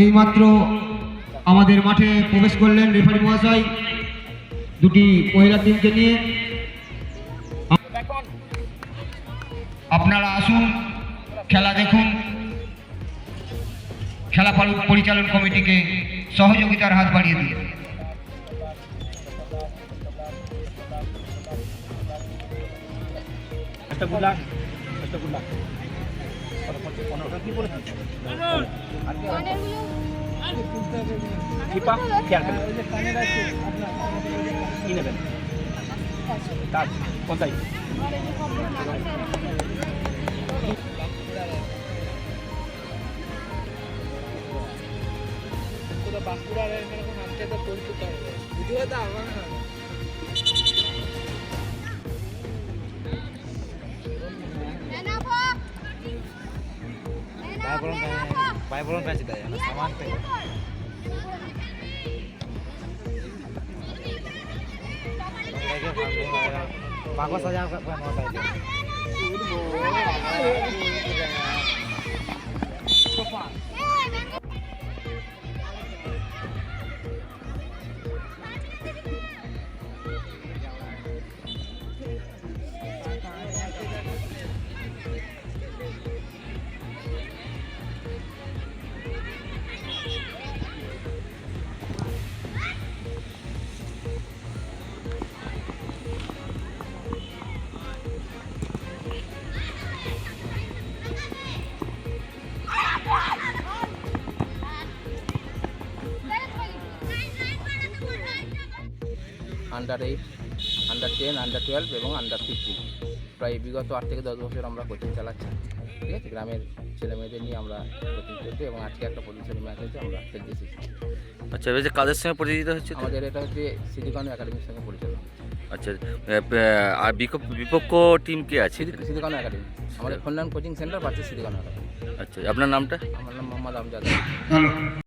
এইমাত্র আমাদের মাঠে প্রবেশ করলেন রেফারি মহাশয়। দুটি মহিলা টিমকে নিয়ে। আপনারা আসুন খেলা দেখুন। খেলা পরি- পরিচালন কমিটিকে সহযোগিতার হাত বাড়িয়ে দিয়ে। একটা গুলা একটা গুলা পনেরোটা কি বলে কিপা খেয়াল করেন কি নেবেন কাজ কোথায় Bayang kan Baik belum pergi dah ya, nak. Bagus saja, under eight under ten under twelve এবং আন্ডার ফিফটিন প্রায় বিগত আট থেকে দশ বছর আমরা কোচিং চালাচ্ছি ঠিক আছে? গ্রামের ছেলে মেয়েদের নিয়ে আমরা কোচিং করছি এবং আজকে একটা প্রতিষ্ঠানী ম্যাচ হয়েছে আমরা খেলতে এসেছি। আচ্ছা এবার যে কাদের সঙ্গে পরিচিত হচ্ছে? আমাদের এটা হচ্ছে সিদ্ধিকানু একাডেমির সঙ্গে পরিচালনা। আচ্ছা আর বিপক্ষ টিম কে আছে? সিদ্ধিকানু একাডেমি আমাদের খন্ডান কোচিং সেন্টার পাচ্ছে সিদ্ধিকানু একাডেমি আচ্ছা আপনার নামটা? আমার নাম মোহাম্মদ আমজাদ।